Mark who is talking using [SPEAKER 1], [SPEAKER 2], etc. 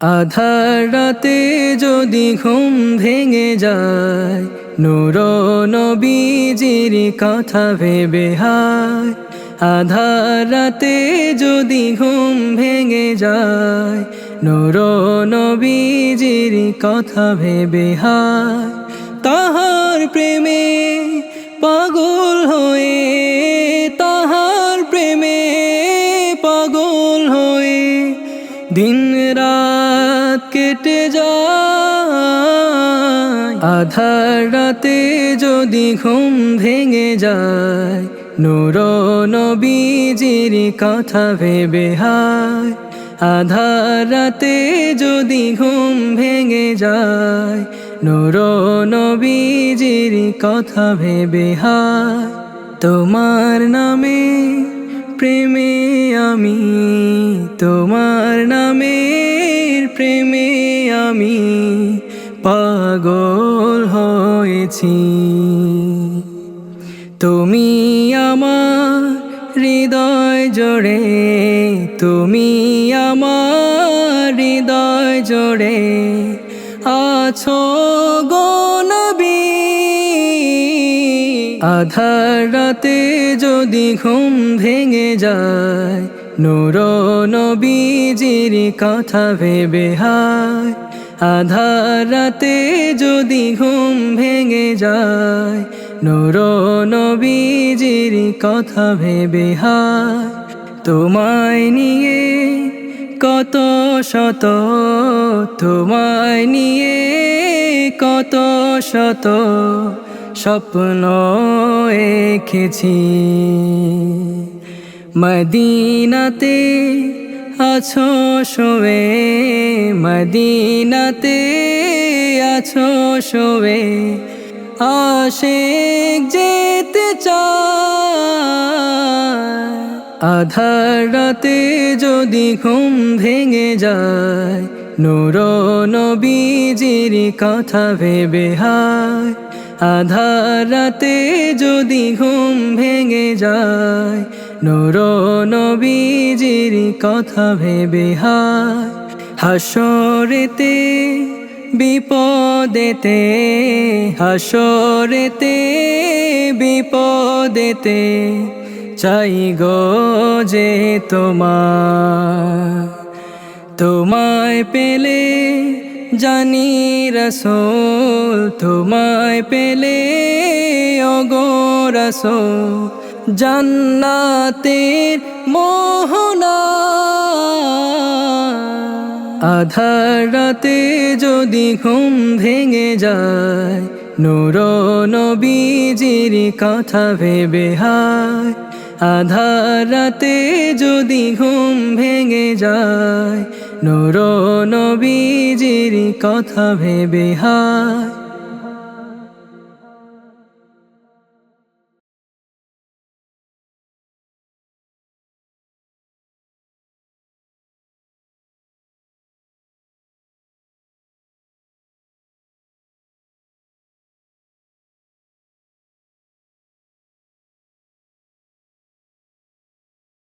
[SPEAKER 1] আধার রাতে যদি ঘুম ভেঙে যায়, নূর নবীজির কথা ভেবে হায়। আধার রাতে যদি ঘুম ভেঙে যায়, নূর নবীজির কথা ভেবে হায়। তাহার প্রেমে পাগল হয়ে, তাহার প্রেমে পাগল হয়ে দিন রাত কেটে যায়। আধার রাতে যদি ঘুম ভেঙে যায় নূর নবীজির কথা ভেবে হায়। আধার রাতে যদি ঘুম ভেঙে যায় নূর নবীজির কথা ভেবে হায়। তোমার নামে প্রেমে আমি, তোমার নামের প্রেমে আমি পাগল হয়েছি। তুমি আমার হৃদয় জোড়ে তুমি আমার হৃদয় জোড়ে আছো গো নবী। আধার রাতে যদি ঘুম ভেঙে যায় নূর নবীজির কথা ভেবে হায়। আধার রাতে যদি ঘুম ভেঙে যায় নূর নবীজির কথা ভেবে হায়। তোমায় নিয়ে কত শত, তোমায় নিয়ে কত শত স্বপ্ন এঁকেছি। মদিনাতে আছো শোবে মদিনাতে আছো শোবে আশেক যেতে চায় যদি ঘুম ভেঙে যায়, নূর নবীজির কথা ভেবে হায়। আধার রাতে যদি ঘুম ভেঙে যায় নূর নবীজির কথা ভেবে হায়। হাসরেতে, বিপদেতে হাসরেতে, বিপদেতে চাই গো যে তোমার। তোমায় পেলে জানি রসোল, তোমায় পেলে অগো রসোল। জান্নাতের মোহনা। আধার রাতে যদি ঘুম ভেঙে যায়, নূর নবীজির কথা ভেবে হায়। আধার রাতে যদি ঘুম ভেঙে যায়, নূর নবীজির কথা ভেবে হায়।